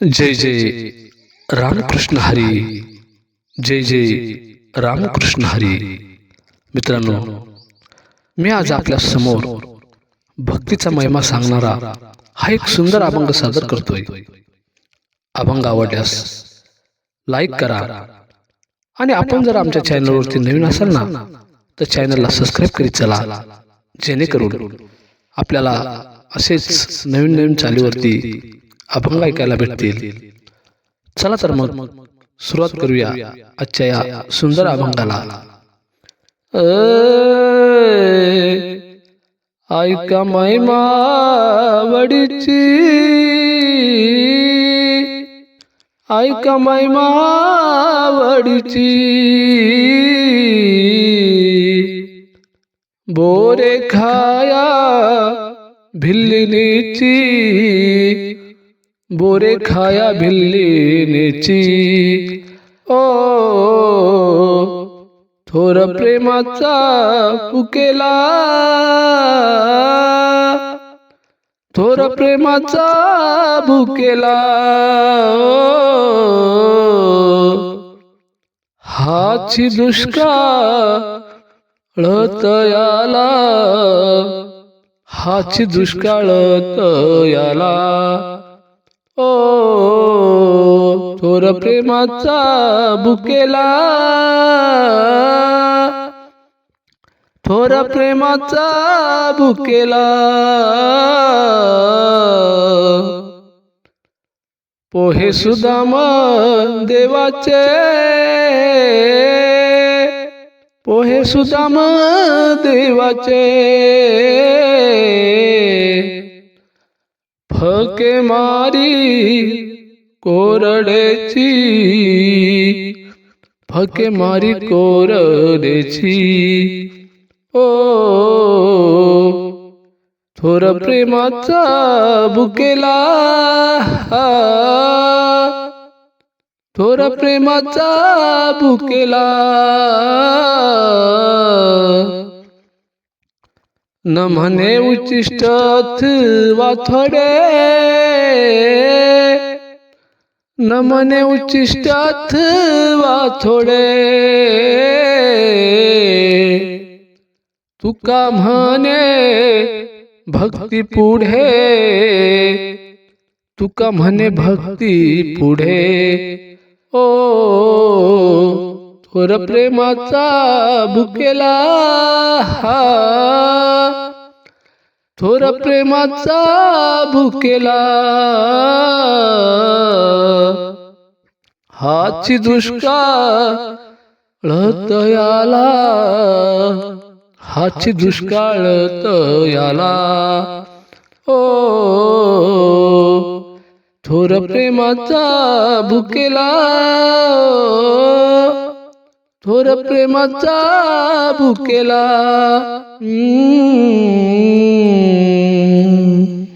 जय जय रामकृष्ण हरी। जय जय रामकृष्ण हरी। मित्रांनो मी आज आपल्यासमोर भक्तीचा महिमा सांगणारा हा एक सुंदर अभंग सादर करतोय. अभंग आवडल्यास लाईक करा आणि आपण जर आमच्या चॅनलवरती नवीन असाल ना तर चॅनलला सबस्क्राईब करीत चला जेणेकरून आपल्याला असेच नवीन नवीन चालीवरती अभंग ऐकायला भेटतील. चला तर मग सुरुवात करूया आजच्या या सुंदर अभंगाला. ऐका महिमा वडीची. ऐका महिमा वडीची. बोरे खाया भिल्लीची बोरे खाया भिल्लिनीची ओ थोर प्रेमाचा पुकेला। थोर प्रेमाचा भुकेला। हाची दुष्काळ तयाला हाची दुष्काळ तयाला ओ थोर प्रेमाचा बुकेला थोर प्रेमाचा बुकेला पोहे सुदाम देवाचे. पोहे सुदाम देवाचे. फके मारी कोरडेची फके मारी कोरडेची ओ थोर प्रेमाचा बुकेला थोर प्रेमाचा बुकेला न म्हणे उच्चिष्ट अथवा थोडे। न म्हणे उच्चिष्ट अथवा थोडे। तुका म्हणे भक्ती पुढे। तुका म्हणे भक्ती पुढे। ओ थोर प्रेमाचा बुकेला हा. थोर प्रेमाचा भुकेला हाची दुष्काळ तयाला हाची दुष्काळ तयाला ओ. थोर प्रेमाचा भुकेला. थोर प्रेमाचा भुकेला.